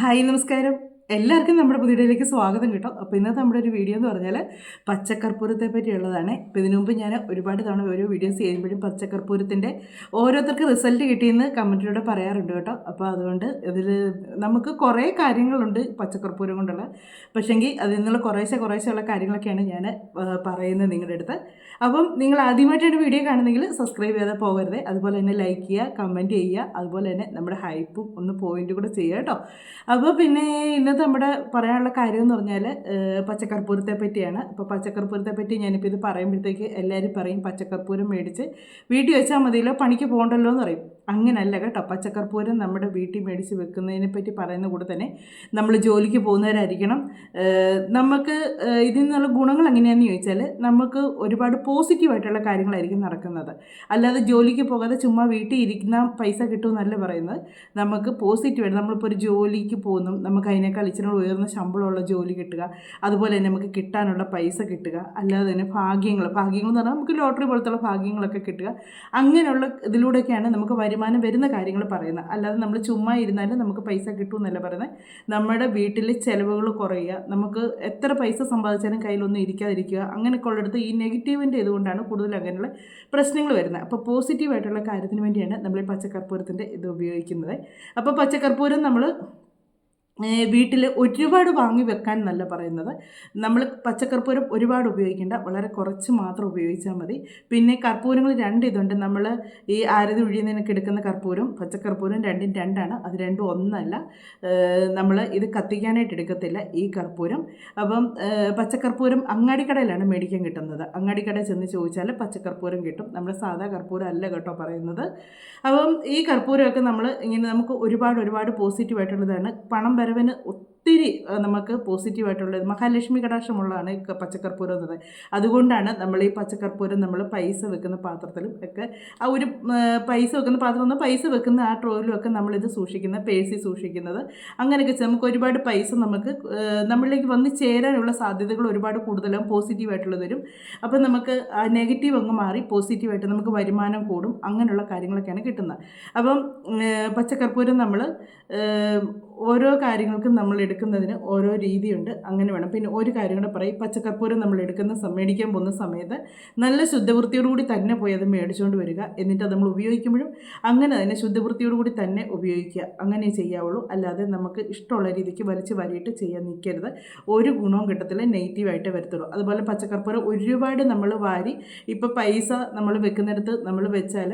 Hi നമസ്കാരം. എല്ലാവർക്കും നമ്മുടെ പുതിയയിലേക്ക് സ്വാഗതം കിട്ടും. അപ്പോൾ ഇന്നത്തെ നമ്മുടെ ഒരു വീഡിയോ എന്ന് പറഞ്ഞാൽ പച്ചക്കർപ്പൂരത്തെ പറ്റിയുള്ളതാണ്. ഇപ്പോൾ ഇതിനു മുമ്പ് ഞാൻ ഒരുപാട് തവണ ഓരോ വീഡിയോസ് ചെയ്യുമ്പോഴും പച്ചക്കർപ്പൂരത്തിന്റെ ഓരോരുത്തർക്ക് റിസൾട്ട് കിട്ടിയെന്ന് കമന്റിലൂടെ പറയാറുണ്ട് കേട്ടോ. അപ്പോൾ അതുകൊണ്ട് ഇതിൽ നമുക്ക് കുറേ കാര്യങ്ങളുണ്ട് പച്ചക്കർപ്പൂരം കൊണ്ടുള്ള. പക്ഷേങ്കിൽ അതിൽ നിന്നുള്ള കുറേശ്ശെ കുറേശ്ശെ ഉള്ള കാര്യങ്ങളൊക്കെയാണ് ഞാൻ പറയുന്നത് നിങ്ങളുടെ അടുത്ത്. അപ്പം നിങ്ങൾ ആദ്യമായിട്ടാണ് വീഡിയോ കാണുന്നെങ്കിൽ സബ്സ്ക്രൈബ് ചെയ്താൽ പോകരുത്. അതുപോലെ തന്നെ ലൈക്ക് ചെയ്യുക കമന്റ് ചെയ്യുക. അതുപോലെ തന്നെ നമ്മുടെ ഹൈപ്പും ഒന്ന് പോയിന്റ് കൂടെ ചെയ്യുക കേട്ടോ. അപ്പോൾ പിന്നെ ഇന്നത്തെ നമ്മുടെ പറയാനുള്ള കാര്യം എന്ന് പറഞ്ഞാൽ പച്ചക്കർപ്പൂരത്തെ പറ്റിയാണ്. അപ്പോൾ പച്ചക്കർപ്പൂരത്തെ പറ്റി ഞാനിപ്പോൾ ഇത് പറയുമ്പോഴത്തേക്ക് എല്ലാവരും പറയും പച്ചക്കർപ്പൂരം മേടിച്ച് വീട്ടിൽ വെച്ചാൽ മതിയല്ലോ പണിക്ക് പോകണ്ടല്ലോ എന്ന് പറയും. അങ്ങനല്ല കേട്ടോ. പച്ചക്കർപ്പൂരം നമ്മുടെ വീട്ടിൽ മേടിച്ച് വെക്കുന്നതിനെ പറ്റി പറയുന്ന കൂടെ തന്നെ നമ്മൾ ജോലിക്ക് പോകുന്നവരായിരിക്കണം. നമുക്ക് ഇതിൽ നിന്നുള്ള ഗുണങ്ങൾ എങ്ങനെയാണെന്ന് ചോദിച്ചാൽ നമുക്ക് ഒരുപാട് പോസിറ്റീവായിട്ടുള്ള കാര്യങ്ങളായിരിക്കും നടക്കുന്നത്. അല്ലാതെ ജോലിക്ക് പോകാതെ ചുമ്മാ വീട്ടിൽ ഇരിക്കുന്ന പൈസ കിട്ടുമെന്നല്ല പറയുന്നത്. നമുക്ക് പോസിറ്റീവായിട്ട് നമ്മളിപ്പോൾ ഒരു ജോലിക്ക് പോകുന്നു. നമുക്ക് അതിനേക്കാൾ ഇച്ചിരി ഉയർന്ന ശമ്പളമുള്ള ജോലി കിട്ടുക. അതുപോലെ തന്നെ നമുക്ക് കിട്ടാനുള്ള പൈസ കിട്ടുക. അല്ലാതെ തന്നെ ഭാഗ്യങ്ങൾ ഭാഗ്യങ്ങൾ എന്ന് പറഞ്ഞാൽ നമുക്ക് ലോട്ടറി പോലത്തുള്ള ഭാഗ്യങ്ങളൊക്കെ കിട്ടുക. അങ്ങനെയുള്ള ഇതിലൂടെയൊക്കെയാണ് നമുക്ക് വരുമാനം വരുന്ന കാര്യങ്ങൾ പറയുന്നത്. അല്ലാതെ നമ്മൾ ചുമ്മാ ഇരുന്നാലും നമുക്ക് പൈസ കിട്ടുമെന്നല്ല പറയുന്നത്. നമ്മുടെ വീട്ടിലെ ചിലവുകൾ കുറയുക നമുക്ക് എത്ര പൈസ സമ്പാദിച്ചാലും കയ്യിലൊന്നും ഇരിക്കാതിരിക്കുക അങ്ങനെയൊക്കെ ഉള്ളിടത്ത് ഈ നെഗറ്റീവിന്റെ ഇതുകൊണ്ടാണ് കൂടുതൽ അങ്ങനെയുള്ള പ്രശ്നങ്ങൾ വരുന്നത്. അപ്പോൾ പോസിറ്റീവായിട്ടുള്ള കാര്യത്തിന് വേണ്ടിയാണ് നമ്മൾ ഈ പച്ചക്കർപ്പൂരത്തിന്റെ ഇത് ഉപയോഗിക്കുന്നത്. അപ്പോൾ പച്ചക്കർപ്പൂരം നമ്മൾ വീട്ടിൽ ഒരുപാട് വാങ്ങി വെക്കാൻ എന്നല്ല പറയുന്നത്. നമ്മൾ പച്ചക്കർപ്പൂരം ഒരുപാട് ഉപയോഗിക്കേണ്ട. വളരെ കുറച്ച് മാത്രം ഉപയോഗിച്ചാൽ മതി. പിന്നെ കർപ്പൂരങ്ങൾ രണ്ട് ഇതുണ്ട്. നമ്മൾ ഈ ആരതി ഒഴിയുന്നതിനൊക്കെ എടുക്കുന്ന കർപ്പൂരം പച്ചക്കർപ്പൂരം രണ്ടും രണ്ടാണ്. അത് രണ്ടും ഒന്നല്ല. നമ്മൾ ഇത് കത്തിക്കാനായിട്ട് എടുക്കത്തില്ല ഈ കർപ്പൂരം. അപ്പം പച്ചക്കർപ്പൂരം അങ്ങാടിക്കടയിലാണ് മേടിക്കാൻ കിട്ടുന്നത്. അങ്ങാടിക്കടയിൽ ചെന്ന് ചോദിച്ചാൽ പച്ചക്കർപ്പൂരം കിട്ടും. നമ്മൾ സാധാ കർപ്പൂരം അല്ല കേട്ടോ പറയുന്നത്. അപ്പം ഈ കർപ്പൂരമൊക്കെ നമ്മൾ ഇങ്ങനെ നമുക്ക് ഒരുപാട് ഒരുപാട് പോസിറ്റീവായിട്ടുള്ളതാണ്. പണം വരവിന് ഒത്തിരി നമുക്ക് പോസിറ്റീവായിട്ടുള്ളത് മഹാലക്ഷ്മി കടാക്ഷമുള്ളതാണ് ഈ പച്ചക്കർപ്പൂരം എന്നത്. അതുകൊണ്ടാണ് നമ്മൾ ഈ പച്ചക്കർപ്പൂരം നമ്മൾ പൈസ വെക്കുന്ന പാത്രത്തിലും ഒക്കെ ആ ഒരു പൈസ വെക്കുന്ന പാത്രം ഒന്ന് പൈസ വെക്കുന്ന ആ ട്രോയിലും ഒക്കെ നമ്മളിത് സൂക്ഷിക്കുന്നത് പേഴ്സിൽ സൂക്ഷിക്കുന്നത്. അങ്ങനെയൊക്കെ നമുക്ക് ഒരുപാട് പൈസ നമുക്ക് നമ്മളിലേക്ക് വന്ന് ചേരാനുള്ള സാധ്യതകൾ ഒരുപാട് കൂടുതലും പോസിറ്റീവായിട്ടുള്ളത് വരും. അപ്പം നമുക്ക് നെഗറ്റീവ് അങ്ങ് മാറി പോസിറ്റീവായിട്ട് നമുക്ക് വരുമാനം കൂടും. അങ്ങനെയുള്ള കാര്യങ്ങളൊക്കെയാണ് കിട്ടുന്നത്. അപ്പം പച്ചക്കർപ്പൂരം നമ്മൾ ഓരോ കാര്യങ്ങൾക്കും നമ്മൾ എടുക്കുന്നതിന് ഓരോ രീതിയുണ്ട്. അങ്ങനെ വേണം. പിന്നെ ഒരു കാര്യം കൂടെ പറയും. പച്ചക്കർപ്പൂരം നമ്മൾ എടുക്കുന്ന മേടിക്കാൻ പോകുന്ന സമയത്ത് നല്ല ശുദ്ധവൃത്തിയോടുകൂടി തന്നെ പോയി അത് മേടിച്ചുകൊണ്ട് വരിക. എന്നിട്ട് അത് നമ്മൾ ഉപയോഗിക്കുമ്പോഴും അങ്ങനെ തന്നെ ശുദ്ധവൃത്തിയോടുകൂടി തന്നെ ഉപയോഗിക്കുക. അങ്ങനെ ചെയ്യാവുള്ളൂ. അല്ലാതെ നമുക്ക് ഇഷ്ടമുള്ള രീതിക്ക് വലിച്ച് വാരിയിട്ട് ചെയ്യാൻ നിൽക്കരുത്. ഒരു ഗുണവും കിട്ടത്തില്ല. നെഗറ്റീവായിട്ട് വരത്തുള്ളൂ. അതുപോലെ പച്ചക്കർപ്പൂരം ഒരുപാട് നമ്മൾ വാരി ഇപ്പോൾ പൈസ നമ്മൾ വെക്കുന്നിടത്ത് നമ്മൾ വെച്ചാൽ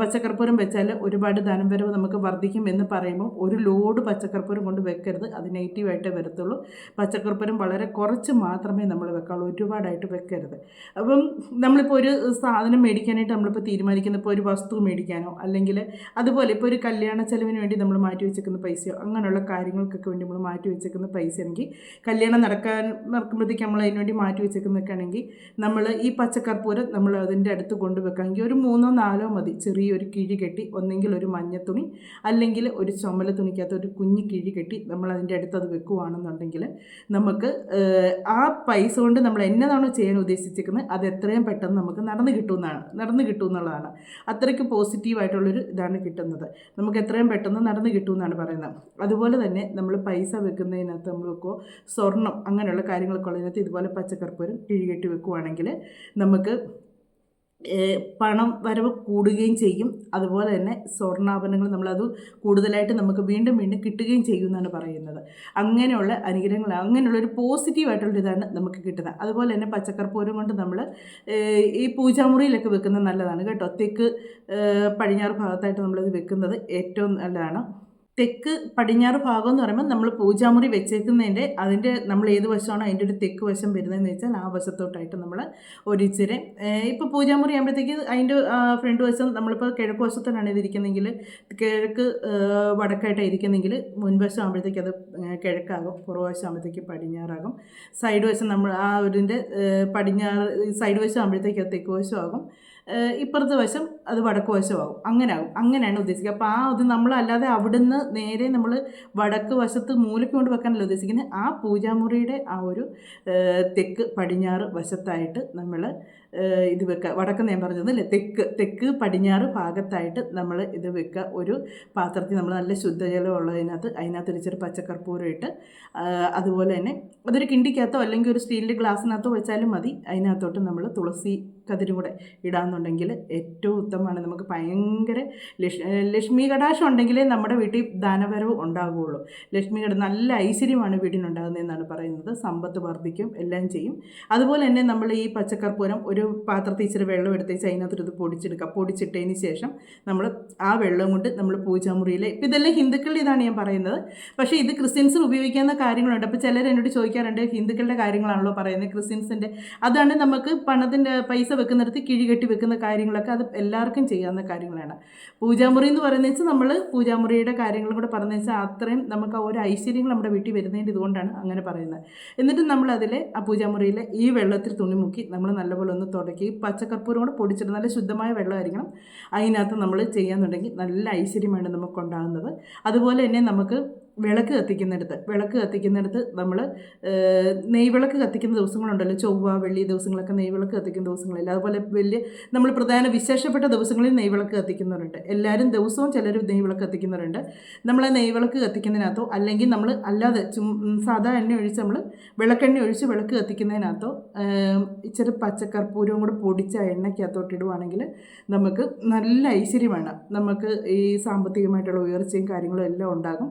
പച്ചക്കർപ്പൂരം വെച്ചാൽ ഒരുപാട് ധനം വരവ് നമുക്ക് വർദ്ധിക്കും എന്ന് പറയുമ്പോൾ ഒരു ലോഡ് പച്ചക്കർപ്പൂരം കൊണ്ട് വെക്കരുത്. അത് നെഗറ്റീവായിട്ടേ വരത്തുള്ളൂ. പച്ചക്കറിപ്പരം വളരെ കുറച്ച് മാത്രമേ നമ്മൾ വെക്കാവുള്ളൂ. ഒരുപാടായിട്ട് വെക്കരുത്. അപ്പം നമ്മളിപ്പോൾ ഒരു സാധനം മേടിക്കാനായിട്ട് നമ്മളിപ്പോൾ തീരുമാനിക്കുന്ന ഇപ്പോൾ ഒരു വസ്തു മേടിക്കാനോ അല്ലെങ്കിൽ അതുപോലെ ഇപ്പോൾ ഒരു കല്യാണ ചെലവിന് വേണ്ടി നമ്മൾ മാറ്റി വെച്ചേക്കുന്ന പൈസയോ അങ്ങനെയുള്ള കാര്യങ്ങൾക്കൊക്കെ വേണ്ടി നമ്മൾ മാറ്റി വെച്ചേക്കുന്ന പൈസ ആണെങ്കിൽ കല്യാണം നടക്കാൻ നടക്കുമ്പോഴത്തേക്ക് നമ്മൾ അതിന് വേണ്ടി മാറ്റി വെച്ചേക്കുന്നൊക്കെ ആണെങ്കിൽ നമ്മൾ ഈ പച്ചക്കർപ്പൂരം നമ്മൾ അതിന്റെ അടുത്ത് കൊണ്ടുവെക്കാമെങ്കിൽ ഒരു മൂന്നോ നാലോ മതി. ചെറിയൊരു കിഴി കെട്ടി ഒന്നെങ്കിൽ ഒരു മഞ്ഞ തുണി അല്ലെങ്കിൽ ഒരു ചുമല തുണിക്കകത്ത് ഒരു കുഞ്ഞു കിഴി കെട്ടി നമ്മൾ അതിന്റെ അടുത്ത് അത് വെക്കുവാണെന്നുണ്ടെങ്കിൽ നമുക്ക് ആ പൈസ കൊണ്ട് നമ്മൾ എന്നതാണോ ചെയ്യാൻ ഉദ്ദേശിച്ചിരിക്കുന്നത് അത് എത്രയും പെട്ടെന്ന് നമുക്ക് നടന്നു കിട്ടുമെന്നാണ് നടന്നു കിട്ടുമെന്നുള്ളതാണ്. അത്രയ്ക്ക് പോസിറ്റീവായിട്ടുള്ളൊരു ഇതാണ് കിട്ടുന്നത്. നമുക്ക് എത്രയും പെട്ടെന്ന് നടന്നു കിട്ടുമെന്നാണ് പറയുന്നത്. അതുപോലെ തന്നെ നമ്മൾ പൈസ വെക്കുന്നതിനകത്ത് നമ്മൾക്കോ സ്വർണം അങ്ങനെയുള്ള കാര്യങ്ങളൊക്കെ ഉള്ളതിനകത്ത് ഇതുപോലെ പച്ചക്കർപ്പൂരം കിഴികെട്ടി വെക്കുവാണെങ്കിൽ നമുക്ക് പണം വരവ് കൂടുകയും ചെയ്യും. അതുപോലെ തന്നെ സ്വർണാഭരണങ്ങൾ നമ്മളത് കൂടുതലായിട്ട് നമുക്ക് വീണ്ടും വീണ്ടും കിട്ടുകയും ചെയ്യും എന്നാണ് പറയുന്നത്. അങ്ങനെയുള്ള അനുഗ്രഹങ്ങൾ അങ്ങനെയുള്ള ഒരു പോസിറ്റീവായിട്ടുള്ള ഇതാണ് നമുക്ക് കിട്ടുന്നത്. അതുപോലെ തന്നെ പച്ചക്കർപ്പൂരം കൊണ്ട് നമ്മൾ ഈ പൂജാമുറിയിലൊക്കെ വെക്കുന്നത് നല്ലതാണ് കേട്ടോ. തെക്ക് പടിഞ്ഞാറ് ഭാഗത്തായിട്ട് നമ്മളത് വെക്കുന്നത് ഏറ്റവും നല്ലതാണ്. തെക്ക് പടിഞ്ഞാറ് ഭാഗം എന്ന് പറയുമ്പോൾ നമ്മൾ പൂജാമുറി വെച്ചേക്കുന്നതിന്റെ അതിന്റെ നമ്മൾ ഏത് വശമാണോ അതിന്റെ ഒരു തെക്ക് വശം വരുന്നതെന്ന് വെച്ചാൽ ആ വശത്തോട്ടായിട്ട് നമ്മൾ ഒരിച്ചിരി. ഇപ്പോൾ പൂജാമുറി ആകുമ്പോഴത്തേക്ക് അതിന്റെ ഫ്രണ്ട് വശം നമ്മളിപ്പോൾ കിഴക്ക് വശത്തോടാണ് ഇതിരിക്കുന്നതെങ്കിൽ കിഴക്ക് വടക്കായിട്ടാണ് ഇരിക്കുന്നതെങ്കിൽ മുൻവശം ആകുമ്പോഴത്തേക്ക് അത് കിഴക്കാകും പുറവശം ആകുമ്പോഴത്തേക്ക് പടിഞ്ഞാറാകും. സൈഡ് വശം നമ്മൾ ആ ഒരിന്റെ പടിഞ്ഞാറ് സൈഡ് വശം ആകുമ്പോഴത്തേക്ക് അത് തെക്ക് വശമാകും ഇപ്പുറത്തെ വശം അത് വടക്ക് വശമാകും അങ്ങനെ ആകും അങ്ങനെയാണ് ഉദ്ദേശിക്കുക. അപ്പോൾ ആ ഇത് നമ്മളല്ലാതെ അവിടുന്ന് നേരെ നമ്മൾ വടക്ക് വശത്ത് മൂലയ്ക്ക് കൊണ്ട് വെക്കാനല്ല ഉദ്ദേശിക്കുന്നത്. ആ പൂജാമുറിയുടെ ആ ഒരു തെക്ക് പടിഞ്ഞാറ് വശത്തായിട്ട് നമ്മൾ ഇത് വെക്കുക വടക്ക് ഞാൻ പറഞ്ഞത് തെക്ക്. തെക്ക് പടിഞ്ഞാറ് ഭാഗത്തായിട്ട് നമ്മൾ ഇത് വെക്കുക ഒരു പാത്രത്തിൽ നമ്മൾ നല്ല ശുദ്ധജലം ഉള്ളതിനകത്ത് അതിനകത്ത് ഒരു ചെറു പച്ചക്കർപ്പൂരം ഇട്ട് അതുപോലെ തന്നെ അതൊരു കിണ്ടിക്കകത്തോ അല്ലെങ്കിൽ ഒരു സ്റ്റീലിന്റെ ഗ്ലാസ്സിനകത്തോ വെച്ചാലും മതി. അതിനകത്തോട്ട് നമ്മൾ തുളസി കതിരും കൂടെ ഇടാന്നുണ്ടെങ്കിൽ ഏറ്റവും ഉത്തമമാണ്. നമുക്ക് ഭയങ്കര ലക്ഷ് ലക്ഷ്മി കടാശം ഉണ്ടെങ്കിലേ നമ്മുടെ വീട്ടിൽ ദാനവരവ് ഉണ്ടാകുകയുള്ളൂ ലക്ഷ്മി കട നല്ല ഐശ്വര്യമാണ് വീടിനുണ്ടാകുന്നതെന്നാണ് പറയുന്നത്. സമ്പത്ത് വർദ്ധിക്കും എല്ലാം ചെയ്യും. അതുപോലെ തന്നെ നമ്മൾ ഈ പച്ചക്കർപ്പൂരം ഒരു പാത്രത്തിൽ ഇച്ചിരി വെള്ളം എടുത്തേച്ച് അതിനകത്തൊരു ഇത് പൊടിച്ചെടുക്കുക. പൊടിച്ചിട്ടതിന് ശേഷം നമ്മൾ ആ വെള്ളം കൊണ്ട് നമ്മൾ പൂജാമുറിയിൽ ഇപ്പം ഇതെല്ലാം ഹിന്ദുക്കളുടെ ഇതാണ് ഞാൻ പറയുന്നത്. പക്ഷേ ഇത് ക്രിസ്ത്യൻസിന് ഉപയോഗിക്കുന്ന കാര്യങ്ങളുണ്ട്. അപ്പോൾ ചിലർ എന്നോട് ചോദിക്കാറുണ്ട് ഹിന്ദുക്കളുടെ കാര്യങ്ങളാണല്ലോ പറയുന്നത് ക്രിസ്ത്യൻസിന്റെ. അതാണ് നമുക്ക് പണത്തിന്റെ പൈസ വെക്കുന്നിടത്ത് കിഴികെട്ടി വെക്കുന്ന കാര്യങ്ങളൊക്കെ അത് എല്ലാവർക്കും ചെയ്യാവുന്ന കാര്യങ്ങളാണ്. പൂജാമുറി എന്ന് പറയുന്നത് വെച്ചാൽ നമ്മൾ പൂജാമുറിയുടെ കാര്യങ്ങളും കൂടെ പറഞ്ഞു വെച്ചാൽ അത്രയും നമുക്ക് ആ ഒരു ഐശ്വര്യങ്ങൾ നമ്മുടെ വീട്ടിൽ വരുന്നതിന്റെ ഇതുകൊണ്ടാണ് അങ്ങനെ പറയുന്നത്. എന്നിട്ട് നമ്മൾ അതിൽ ആ പൂജാമുറിയിൽ ഈ വെള്ളത്തിൽ തുണി മുക്കി നമ്മൾ നല്ലപോലെ ഒന്ന് തുടക്കി. പച്ചക്കർപ്പൂരം കൂടെ പൊടിച്ചിട്ട് നല്ല ശുദ്ധമായ വെള്ളമായിരിക്കണം. അതിനകത്ത് നമ്മൾ ചെയ്യാന്നുണ്ടെങ്കിൽ നല്ല ഐശ്വര്യമാണ് നമുക്കുണ്ടാകുന്നത് അതുപോലെ തന്നെ നമുക്ക് വിളക്ക് കത്തിക്കുന്നിടത്ത് വിളക്ക് കത്തിക്കുന്നിടത്ത് നമ്മൾ നെയ്വിളക്ക് കത്തിക്കുന്ന ദിവസങ്ങളുണ്ടല്ലോ. ചൊവ്വ വെള്ളി ദിവസങ്ങളൊക്കെ നെയ്വിളക്ക് കത്തിക്കുന്ന ദിവസങ്ങളില്ല? അതുപോലെ വലിയ നമ്മൾ പ്രധാന വിശേഷപ്പെട്ട ദിവസങ്ങളിൽ നെയ്വിളക്ക് കത്തിക്കുന്നവരുണ്ട്. എല്ലാവരും ദിവസവും ചിലർ നെയ്വിളക്ക് കത്തിക്കുന്നവരുണ്ട്. നമ്മൾ ആ നെയ്വിളക്ക് കത്തിക്കുന്നതിനകത്തോ അല്ലെങ്കിൽ നമ്മൾ അല്ലാതെ ചും സാധാ എണ്ണ ഒഴിച്ച് നമ്മൾ വിളക്കെണ്ണ ഒഴിച്ച് വിളക്ക് കത്തിക്കുന്നതിനകത്തോ ഇച്ചിരി പച്ചക്കർപ്പൂരവും കൂടെ പൊടിച്ച എണ്ണയ്ക്കകത്തോട്ടിടുവാണെങ്കിൽ എണ്ണയ്ക്കകത്തോട്ട് നമുക്ക് നല്ല ഐശ്വര്യമാണ്. നമുക്ക് ഈ സാമ്പത്തികമായിട്ടുള്ള ഉയർച്ചയും കാര്യങ്ങളും എല്ലാം ഉണ്ടാകും.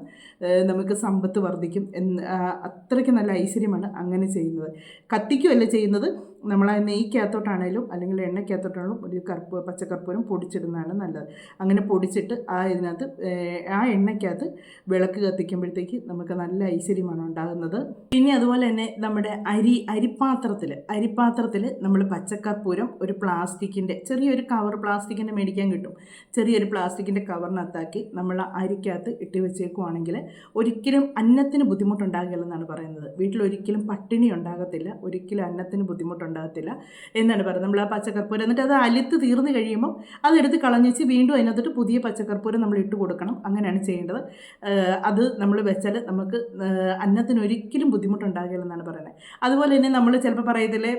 നമുക്ക് സമ്പത്ത് വർദ്ധിക്കും എന്ന് അത്രയ്ക്ക് നല്ല ഐശ്വര്യമാണ് അങ്ങനെ ചെയ്യുന്നത്. കത്തിക്കുകയല്ല ചെയ്യുന്നത്. നമ്മൾ നെയ്ക്കകത്തോട്ടാണേലും അല്ലെങ്കിൽ എണ്ണയ്ക്കകത്തോട്ടാണെങ്കിലും ഒരു കറുപ്പ് പച്ചക്കർപ്പൂരം പൊടിച്ചിടുന്നതാണ് നല്ലത്. അങ്ങനെ പൊടിച്ചിട്ട് ആ ഇതിനകത്ത് ആ എണ്ണയ്ക്കകത്ത് വിളക്ക് കത്തിക്കുമ്പോഴത്തേക്ക് നമുക്ക് നല്ല ഐശ്വര്യമാണ് ഉണ്ടാകുന്നത്. പിന്നെ അതുപോലെ തന്നെ നമ്മുടെ അരി അരിപ്പാത്രത്തിൽ അരിപ്പാത്രത്തിൽ നമ്മൾ പച്ചക്കർപ്പൂരം ഒരു പ്ലാസ്റ്റിക്കിന്റെ ചെറിയൊരു കവർ പ്ലാസ്റ്റിക്കിന്റെ മേടിക്കാൻ കിട്ടും. ചെറിയൊരു പ്ലാസ്റ്റിക്കിന്റെ കവറിനകത്താക്കി നമ്മൾ അരിക്കകത്ത് ഇട്ട് വെച്ചേക്കുവാണെങ്കിൽ ഒരിക്കലും അന്നത്തിന് ബുദ്ധിമുട്ടുണ്ടാകില്ലെന്നാണ് പറയുന്നത്. വീട്ടിൽ ഒരിക്കലും പട്ടിണി ഉണ്ടാകത്തില്ല. ഒരിക്കലും അന്നത്തിന് ബുദ്ധിമുട്ടുണ്ടാകത്തില്ല എന്നാണ് പറയുന്നത്. നമ്മൾ ആ പച്ചക്കർപ്പൂരം എന്നിട്ട് അത് അലുത്ത് തീർന്നു കഴിയുമ്പോൾ അതെടുത്ത് കളഞ്ഞേച്ച് വീണ്ടും അതിനകത്തോട്ട് പുതിയ പച്ചക്കർപ്പൂരം നമ്മൾ ഇട്ട് കൊടുക്കണം. അങ്ങനെയാണ് ചെയ്യേണ്ടത്. അത് നമ്മൾ വെച്ചാൽ നമുക്ക് അന്നത്തിന് ഒരിക്കലും ബുദ്ധിമുട്ടുണ്ടാകില്ലെന്നാണ് പറയുന്നത്. അതുപോലെ തന്നെ നമ്മൾ ചിലപ്പോൾ പറയത്തില്ലേ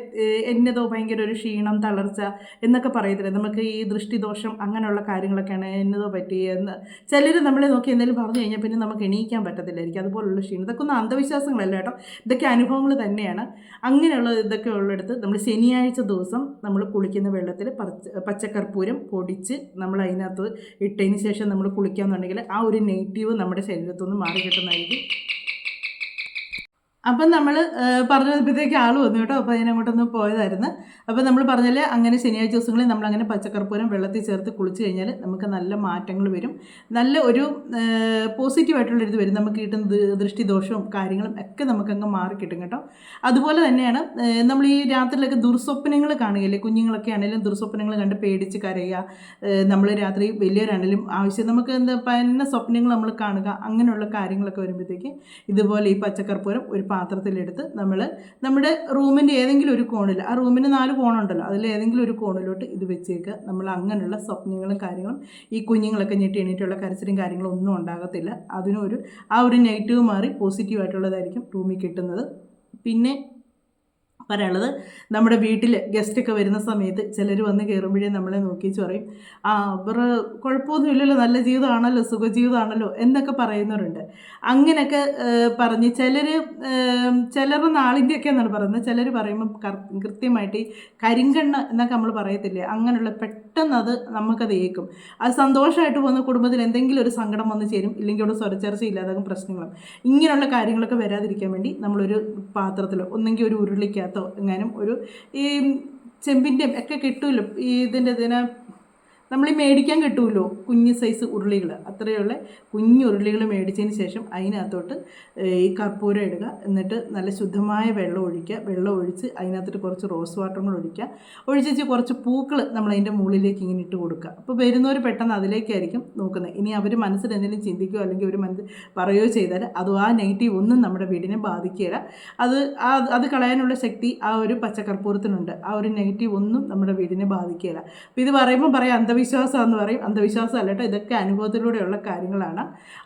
എന്നതോ ഭയങ്കര ഒരു ക്ഷീണം തളർച്ച എന്നൊക്കെ പറയത്തില്ലേ. നമുക്ക് ഈ ദൃഷ്ടിദോഷം അങ്ങനെയുള്ള കാര്യങ്ങളൊക്കെയാണ് എന്നതോ പറ്റി എന്ന്. ചിലർ നമ്മളെ നോക്കി എന്തെങ്കിലും പറഞ്ഞു കഴിഞ്ഞാൽ പിന്നെ നമുക്ക് എണീക്കാൻ പറ്റത്തില്ലായിരിക്കും. അതുപോലുള്ള ക്ഷീണം. ഇതൊക്കെ ഒന്നും അന്ധവിശ്വാസങ്ങളല്ല കേട്ടോ. ഇതൊക്കെ അനുഭവങ്ങൾ തന്നെയാണ്. അങ്ങനെയുള്ള ഇതൊക്കെ ഉള്ളിടത്ത് നമ്മൾ ശനിയാഴ്ച ദിവസം നമ്മൾ കുളിക്കുന്ന വെള്ളത്തിൽ പച്ച പച്ചക്കർപ്പൂരം പൊടിച്ച് നമ്മൾ അതിനകത്ത് ഇട്ടതിന് ശേഷം നമ്മൾ കുളിക്കാന്നുണ്ടെങ്കിൽ ആ ഒരു നെഗറ്റീവ് നമ്മുടെ ശരീരത്തു നിന്ന് മാറി കിട്ടുന്നതായിരിക്കും അപ്പം നമ്മൾ പറഞ്ഞു വന്നപ്പോഴത്തേക്ക് ആൾ വന്നു കേട്ടോ. അപ്പോൾ അതിനങ്ങോട്ടൊന്ന് പോയതായിരുന്നു. അപ്പോൾ നമ്മൾ പറഞ്ഞാൽ അങ്ങനെ ശനിയാഴ്ച ദിവസങ്ങളിൽ നമ്മൾ അങ്ങനെ പച്ചക്കർപ്പൂരം വെള്ളത്തിൽ ചേർത്ത് കുളിച്ച് കഴിഞ്ഞാൽ നമുക്ക് നല്ല മാറ്റങ്ങൾ വരും. നല്ല ഒരു പോസിറ്റീവായിട്ടുള്ള ഇത് വരും. നമുക്ക് കിട്ടുന്ന ദൃഷ്ടിദോഷവും കാര്യങ്ങളും ഒക്കെ നമുക്കങ്ങ് മാറി കിട്ടും കേട്ടോ. അതുപോലെ തന്നെയാണ് നമ്മൾ ഈ രാത്രിയിലൊക്കെ ദുർസ്വപ്നങ്ങൾ കാണുകയില്ലേ? കുഞ്ഞുങ്ങളൊക്കെ ആണെങ്കിലും ദുർസ്വപ്നങ്ങൾ കണ്ട് പേടിച്ച് കരയുക. നമ്മൾ രാത്രി വലിയവരാണെങ്കിലും ആവശ്യം നമുക്ക് എന്താ പന്ന സ്വപ്നങ്ങൾ നമ്മൾ കാണുക. അങ്ങനെയുള്ള കാര്യങ്ങളൊക്കെ വരുമ്പോഴത്തേക്ക് ഇതുപോലെ ഈ പച്ചക്കർപ്പൂരം ഒരു പാത്രത്തിലെടുത്ത് നമ്മൾ നമ്മുടെ റൂമിന്റെ ഏതെങ്കിലും ഒരു കോണിൽ ആ റൂമിന് നാല് കോണുണ്ടല്ലോ അതിൽ ഏതെങ്കിലും ഒരു കോണിലോട്ട് ഇത് വെച്ചേക്കുക നമ്മൾ അങ്ങനെയുള്ള സ്വപ്നങ്ങളും കാര്യങ്ങളും ഈ കുഞ്ഞുങ്ങളൊക്കെ ഞെട്ടി എണീറ്റുള്ള കരച്ചിലും കാര്യങ്ങളും ഒന്നും ഉണ്ടാകത്തില്ല. അതിനൊരു ആ ഒരു നെഗറ്റീവ് മാറി പോസിറ്റീവായിട്ടുള്ളതായിരിക്കും റൂമിൽ കിട്ടുന്നത്. പിന്നെ പറയാനുള്ളത് നമ്മുടെ വീട്ടിൽ ഗസ്റ്റൊക്കെ വരുന്ന സമയത്ത് ചിലർ വന്ന് കയറുമ്പോഴേ നമ്മളെ നോക്കിച്ച് പറയും ആ അവർ കുഴപ്പമൊന്നുമില്ലല്ലോ നല്ല ജീവിതമാണല്ലോ സുഖജീവിതമാണല്ലോ എന്നൊക്കെ പറയുന്നവരുണ്ട്. അങ്ങനെയൊക്കെ പറഞ്ഞ് ചിലർ ചിലരുടെ നാളിന്റെയൊക്കെ എന്നാണ് പറയുന്നത്. ചിലർ പറയുമ്പോൾ കൃത്യമായിട്ട് ഈ കരിങ്കണ്ണ് എന്നൊക്കെ നമ്മൾ പറയത്തില്ലേ അങ്ങനെയുള്ള പെട്ടെന്ന് അത് നമുക്കത് ഏക്കും അത് സന്തോഷമായിട്ട് പോകുന്ന കുടുംബത്തിൽ എന്തെങ്കിലും ഒരു സങ്കടം വന്ന് ചേരും ഇല്ലെങ്കിൽ അവിടെ സ്വരച്ചർച്ച ഇല്ലാതാകും പ്രശ്നങ്ങളും. ഇങ്ങനെയുള്ള കാര്യങ്ങളൊക്കെ വരാതിരിക്കാൻ വേണ്ടി നമ്മളൊരു പാത്രത്തിലോ ഒന്നെങ്കിൽ ഒരു ഉരുളിക്കകത്തോ എങ്ങാനും ഒരു ഈ ചെമ്പിന്റെയും ഒക്കെ കിട്ടുമല്ലോ ഇതിന്റെ ഇതിനെ നമ്മൾ ഈ മേടിക്കാൻ കിട്ടുമല്ലോ കുഞ്ഞ് സൈസ് ഉരുളികൾ അത്രയുള്ള കുഞ്ഞു ഉരുളികൾ മേടിച്ചതിന് ശേഷം അതിനകത്തോട്ട് ഈ കർപ്പൂരം ഇടുക. എന്നിട്ട് നല്ല ശുദ്ധമായ വെള്ളം ഒഴിക്കുക. വെള്ളം ഒഴിച്ച് അതിനകത്തോട്ട് കുറച്ച് റോസ് വാട്ടറും കൂടെ ഒഴിക്കുക. ഒഴിച്ച് കുറച്ച് പൂക്കൾ നമ്മൾ അതിന്റെ മുകളിലേക്ക് ഇങ്ങനെ ഇട്ട് കൊടുക്കുക. അപ്പോൾ വരുന്നവർ പെട്ടെന്ന് അതിലേക്കായിരിക്കും നോക്കുന്നത്. ഇനി അവർ മനസ്സിൽ എന്തെങ്കിലും ചിന്തിക്കുകയോ അല്ലെങ്കിൽ അവർ മനസ്സ് പറയുകയോ ചെയ്താൽ അതും ആ നെഗറ്റീവ് ഒന്നും നമ്മുടെ വീടിനെ ബാധിക്കുകയില്ല. അത് അത് കളയാനുള്ള ശക്തി ആ ഒരു പച്ചക്കർപ്പൂരത്തിനുണ്ട്. ആ ഒരു നെഗറ്റീവ് ഒന്നും നമ്മുടെ വീടിനെ ബാധിക്കുകയില്ല. അപ്പോൾ ഇത് പറയുമ്പോൾ പറയാം അന്ധവിശ്വാസം എന്ന് പറയും. അന്ധവിശ്വാസം അല്ല കേട്ടോ. ഇതൊക്കെ അനുഭവത്തിലൂടെയുള്ള കാര്യങ്ങളാണ്.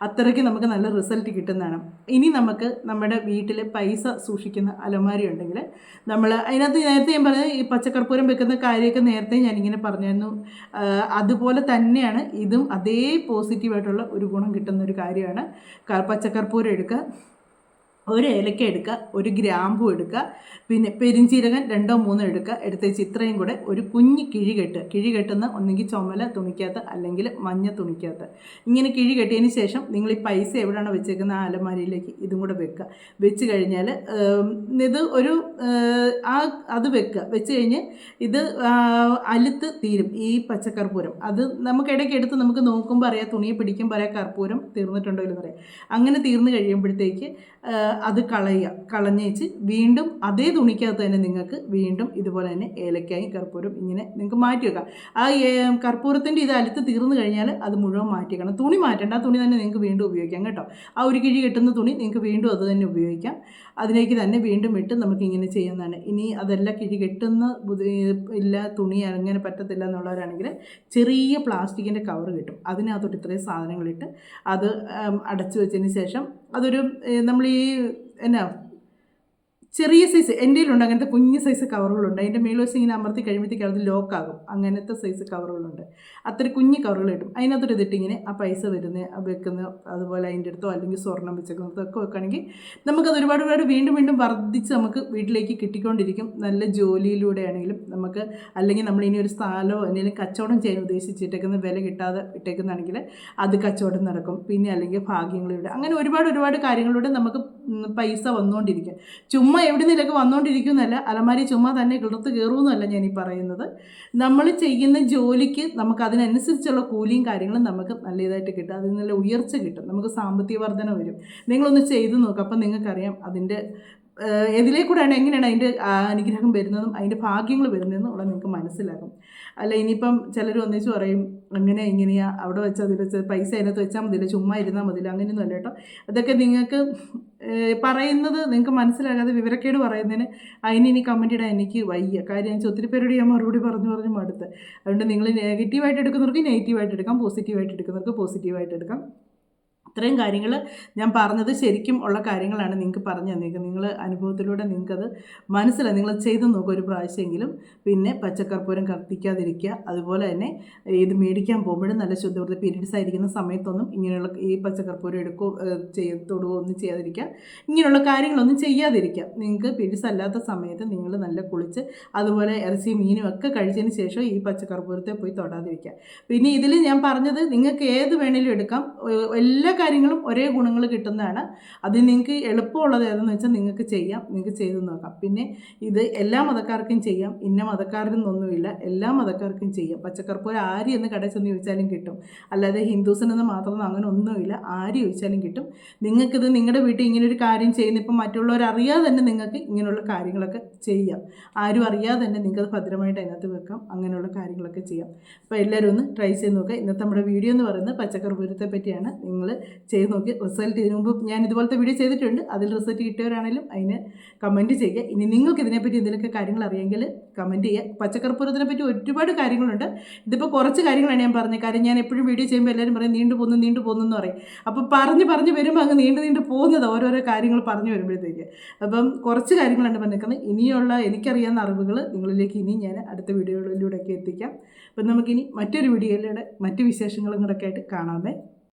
അത്രയ്ക്ക് നമുക്ക് നല്ല റിസൾട്ട് കിട്ടുന്നതാണ്. ഇനി നമുക്ക് നമ്മുടെ വീട്ടിൽ പൈസ സൂക്ഷിക്കുന്ന അലമാരി ഉണ്ടെങ്കിൽ നമ്മൾ അതിനകത്ത് നേരത്തെ ഞാൻ പറഞ്ഞത് ഈ പച്ചക്കർപ്പൂരം വെക്കുന്ന കാര്യമൊക്കെ നേരത്തെ ഞാനിങ്ങനെ പറഞ്ഞിരുന്നു അതുപോലെ തന്നെയാണ് ഇതും അതേ പോസിറ്റീവായിട്ടുള്ള ഒരു ഗുണം കിട്ടുന്ന ഒരു കാര്യമാണ്. പച്ചക്കർപ്പൂരം എടുക്കുക. ഒരു ഏലക്ക എടുക്കുക ഒരു ഗ്രാമ്പു എടുക്കുക പിന്നെ പെരിഞ്ചീരകൻ രണ്ടോ മൂന്നോ എടുക്കുക. എടുത്ത ചിത്രയും കൂടെ ഒരു കുഞ്ഞ് കിഴി കെട്ടുക. കിഴി കെട്ടുന്ന ഒന്നെങ്കിൽ ചുമല തുണിക്കകത്ത് അല്ലെങ്കിൽ മഞ്ഞ തുണിക്കകത്ത്. ഇങ്ങനെ കിഴി കെട്ടിയതിന് ശേഷം നിങ്ങൾ ഈ പൈസ എവിടെയാണോ വെച്ചേക്കുന്ന ആ അലമാരിയിലേക്ക് ഇതും കൂടെ വെക്കുക. വെച്ച് കഴിഞ്ഞാൽ ഇത് ഒരു ആ അത് വെക്കുക. വെച്ച് കഴിഞ്ഞ് ഇത് അലുത്ത് തീരും ഈ പച്ചക്കർപ്പൂരം. അത് നമുക്ക് ഇടയ്ക്ക് എടുത്ത് നമുക്ക് നോക്കുമ്പോൾ അറിയാം തുണിയെ പിടിക്കുമ്പോൾ അറിയാം കർപ്പൂരം തീർന്നിട്ടുണ്ടോ എന്ന് പറയാം അങ്ങനെ തീർന്നു കഴിയുമ്പോഴത്തേക്ക് അത് കളയുക കളഞ്ഞേച്ച് വീണ്ടും അതേ തുണിക്കകത്ത് തന്നെ നിങ്ങൾക്ക് വീണ്ടും ഇതുപോലെ തന്നെ ഏലക്കായും കർപ്പൂരം ഇങ്ങനെ നിങ്ങൾക്ക് മാറ്റി വെക്കാം. ആ കർപ്പൂരത്തിന്റെ ഇത് അലുത്ത് തീർന്നു കഴിഞ്ഞാൽ അത് മുഴുവൻ മാറ്റിക്കണം തുണി മാറ്റേണ്ട ആ തുണി തന്നെ നിങ്ങൾക്ക് വീണ്ടും ഉപയോഗിക്കാം കേട്ടോ. ആ ഒരു കിഴി കിട്ടുന്ന തുണി നിങ്ങൾക്ക് വീണ്ടും അത് തന്നെ ഉപയോഗിക്കാം. അതിലേക്ക് തന്നെ വീണ്ടും ഇട്ട് നമുക്ക് ഇങ്ങനെ ചെയ്യുന്നതാണ്. ഇനി അതല്ല കിഴി കെട്ടുന്ന ഇല്ല തുണി അങ്ങനെ പറ്റത്തില്ല എന്നുള്ളവരാണെങ്കിൽ ചെറിയ പ്ലാസ്റ്റിക്കിന്റെ കവർ കിട്ടും. അതിനകത്തോട്ട് ഇത്രയും സാധനങ്ങളിട്ട് അത് അടച്ചു വെച്ചതിന് ശേഷം അതൊരു നമ്മൾ ഈ എന്നാ ചെറിയ സൈസ് എന്റെ കയ്യിലുണ്ട് അങ്ങനത്തെ കുഞ്ഞു സൈസ് കവറുകളുണ്ട് അതിന്റെ മേളിൽ വെച്ച് ഇങ്ങനെ അമർത്തി കഴിയുമ്പോഴത്തേക്ക് അത് ലോക്കാകും അങ്ങനത്തെ സൈസ് കവറുകളുണ്ട് അത്ര കുഞ്ഞു കവറുകൾ കിട്ടും. അതിനകത്തൊരു ഇതിട്ട് ഇങ്ങനെ ആ പൈസ വരുന്ന വെക്കുന്ന അതുപോലെ അതിന്റെ അടുത്തോ അല്ലെങ്കിൽ സ്വർണം വെച്ചേക്കുന്നതോ ഒക്കെ വെക്കുകയാണെങ്കിൽ നമുക്കത് ഒരുപാട് ഒരുപാട് വീണ്ടും വീണ്ടും വർദ്ധിച്ച് നമുക്ക് വീട്ടിലേക്ക് കിട്ടിക്കൊണ്ടിരിക്കും. നല്ല ജോലിയിലൂടെ ആണെങ്കിലും നമുക്ക് അല്ലെങ്കിൽ നമ്മൾ ഇനി ഒരു സ്ഥലമോ എന്തെങ്കിലും കച്ചവടം ചെയ്യാൻ ഉദ്ദേശിച്ചിട്ടേക്കുന്ന വില കിട്ടാതെ ഇട്ടേക്കുന്നതാണെങ്കിൽ അത് കച്ചവടം നടക്കും. പിന്നെ അല്ലെങ്കിൽ ഭാഗ്യങ്ങളിലൂടെ. അങ്ങനെ ഒരുപാട് ഒരുപാട് കാര്യങ്ങളിലൂടെ നമുക്ക് പൈസ വന്നുകൊണ്ടിരിക്കുക ചുമ്മാ എവിടെ നിന്നൊക്കെ വന്നുകൊണ്ടിരിക്കുന്നല്ല അലമാരി ചുമ്മാ തന്നെ കിളർത്ത് കയറുമെന്നല്ല ഞാൻ ഈ പറയുന്നത്. നമ്മൾ ചെയ്യുന്ന ജോലിക്ക് നമുക്ക് അതിനനുസരിച്ചുള്ള കൂലിയും കാര്യങ്ങളും നമുക്ക് നല്ല ഇതായിട്ട് കിട്ടും. അതിൽ നല്ല ഉയർച്ച കിട്ടും. നമുക്ക് സാമ്പത്തിക വർധന വരും. നിങ്ങളൊന്ന് ചെയ്തു നോക്കുക അപ്പം നിങ്ങൾക്കറിയാം അതിന്റെ ഏഹ്, എതിലേക്കൂടെയാണ് എങ്ങനെയാണ് അതിന്റെ അനുഗ്രഹം വരുന്നതും അതിന്റെ ഭാഗ്യങ്ങൾ വരുന്നതെന്നും ഉള്ളത് നിങ്ങൾക്ക് മനസ്സിലാകും. അല്ല ഇനിയിപ്പം ചിലർ ഒന്നിച്ച് പറയും അങ്ങനെ ഇങ്ങനെയാ അവിടെ വെച്ചാൽ അതിൽ വെച്ച് പൈസ അതിനകത്ത് വെച്ചാൽ മതിയില്ല ചുമ്മാ ഇരുന്നാൽ മതിയില്ല അങ്ങനെയൊന്നും അല്ല കേട്ടോ. അതൊക്കെ നിങ്ങൾക്ക് പറയുന്നത് നിങ്ങൾക്ക് മനസ്സിലാകാതെ വിവരക്കേട് പറയുന്നതിന് അതിന് ഇനി കമന്റ് ഇടാൻ എനിക്ക് വയ്യ. കാര്യം വെച്ചാൽ ഒത്തിരി പേരോട് ഞാൻ മറുപടി പറഞ്ഞു പറഞ്ഞു മടുത്ത്. അതുകൊണ്ട് നിങ്ങൾ നെഗറ്റീവായിട്ട് എടുക്കുന്നവർക്ക് നെഗറ്റീവായിട്ട് എടുക്കാം പോസിറ്റീവായിട്ട് എടുക്കുന്നവർക്ക് പോസിറ്റീവായിട്ട് എടുക്കാം. ഇത്രയും കാര്യങ്ങൾ ഞാൻ പറഞ്ഞത് ശരിക്കും ഉള്ള കാര്യങ്ങളാണ് നിങ്ങൾക്ക് പറഞ്ഞു തന്നേക്കുന്നത് നിങ്ങൾ അനുഭവത്തിലൂടെ നിങ്ങൾക്കത് മനസ്സിലായി. നിങ്ങൾ ചെയ്ത് നോക്കുക ഒരു പ്രാവശ്യമെങ്കിലും. പിന്നെ പച്ചക്കർപ്പൂരം കത്തിക്കാതിരിക്കുക. അതുപോലെ തന്നെ ഇത് മേടിക്കാൻ പോകുമ്പോഴും നല്ല ശുദ്ധവൃത്തി. പീരീഡ്സ് ആയിരിക്കുന്ന സമയത്തൊന്നും ഇങ്ങനെയുള്ള ഈ പച്ചക്കർപ്പൂരം എടുക്കുക ചെയ്യ തൊടുകയോ ഒന്നും ചെയ്യാതിരിക്കുക. ഇങ്ങനെയുള്ള കാര്യങ്ങളൊന്നും ചെയ്യാതിരിക്കുക. നിങ്ങൾക്ക് പീരീഡ്സ് അല്ലാത്ത സമയത്ത് നിങ്ങൾ നല്ല കുളിച്ച് അതുപോലെ ഇറച്ചി മീനും ഒക്കെ കഴിച്ചതിന് ശേഷം ഈ പച്ചക്കർപ്പൂരത്തെ പോയി തൊടാതിരിക്കുക. പിന്നെ ഇതിൽ ഞാൻ പറഞ്ഞത് നിങ്ങൾക്ക് ഏത് വേണേലും എടുക്കാം. എല്ലാ കാര്യങ്ങളും ഒരേ ഗുണങ്ങൾ കിട്ടുന്നതാണ്. അത് നിങ്ങൾക്ക് എളുപ്പമുള്ളത് ഏതെന്ന് വെച്ചാൽ നിങ്ങൾക്ക് ചെയ്യാം. നിങ്ങൾക്ക് ചെയ്ത് നോക്കാം. പിന്നെ ഇത് എല്ലാ മതക്കാർക്കും ചെയ്യാം. ഇന്ന മതക്കാരെന്നൊന്നുമില്ല എല്ലാ മതക്കാർക്കും ചെയ്യാം. പച്ചക്കർപ്പൂരം ആര് എന്ന് കടയിൽ ചെന്ന് ചോദിച്ചാലും കിട്ടും. അല്ലാതെ ഹിന്ദുസിനെന്ന് മാത്രം അങ്ങനെ ഒന്നുമില്ല. ആര് ചോദിച്ചാലും കിട്ടും. നിങ്ങൾക്കിത് നിങ്ങളുടെ വീട്ടിൽ ഇങ്ങനെ ഒരു കാര്യം ചെയ്യുന്ന ഇപ്പം മറ്റുള്ളവർ അറിയാതെ തന്നെ നിങ്ങൾക്ക് ഇങ്ങനെയുള്ള കാര്യങ്ങളൊക്കെ ചെയ്യാം. ആരും അറിയാതെ തന്നെ നിങ്ങൾക്കത് ഭദ്രമായിട്ട് അതിനകത്ത് വെക്കാം. അങ്ങനെയുള്ള കാര്യങ്ങളൊക്കെ ചെയ്യാം. അപ്പോൾ എല്ലാവരും ഒന്ന് ട്രൈ ചെയ്ത് നോക്കുക. ഇന്നത്തെ നമ്മുടെ വീഡിയോ എന്ന് പറയുന്നത് പച്ചക്കർപ്പൂരത്തെ പറ്റിയാണ്. നിങ്ങൾ ചെയ്ത് നോക്കി. റിസൾട്ട് ഇതിനു മുമ്പ് ഞാൻ ഇതുപോലത്തെ വീഡിയോ ചെയ്തിട്ടുണ്ട്. അതിൽ റിസൾട്ട് കിട്ടിയവരാണെങ്കിലും അതിന് കമന്റ് ചെയ്യുക. ഇനി നിങ്ങൾക്ക് ഇതിനെപ്പറ്റി എന്തെങ്കിലുമൊക്കെ കാര്യങ്ങൾ അറിയാമെങ്കിൽ കമന്റ് ചെയ്യുക. പച്ചക്കർപ്പൂരത്തിനെ പറ്റി ഒരുപാട് കാര്യങ്ങളുണ്ട്. ഇതിപ്പോൾ കുറച്ച് കാര്യങ്ങളാണ് ഞാൻ പറഞ്ഞത്. കാര്യം ഞാൻ എപ്പോഴും വീഡിയോ ചെയ്യുമ്പോൾ എല്ലാവരും പറയും നീണ്ടു പോകുന്നു നീണ്ടു പോകുന്നു എന്ന് പറയും. അപ്പോൾ പറഞ്ഞ് പറഞ്ഞ് വരുമ്പോൾ അങ്ങ് നീണ്ടു നീണ്ടു പോകുന്നത് ഓരോരോ കാര്യങ്ങൾ പറഞ്ഞു വരുമ്പോഴത്തേക്ക്. അപ്പം കുറച്ച് കാര്യങ്ങളാണ് പറഞ്ഞേക്കുന്നത് ഇനിയുള്ള എനിക്കറിയാവുന്ന അറിവുകൾ നിങ്ങളിലേക്ക് ഇനി ഞാൻ അടുത്ത വീഡിയോകളിലൂടെയൊക്കെ എത്തിക്കാം. അപ്പം നമുക്കിനി മറ്റൊരു വീഡിയോയിലൂടെ മറ്റ് വിശേഷങ്ങളും കൂടെ ആയിട്ട് കാണാമേ.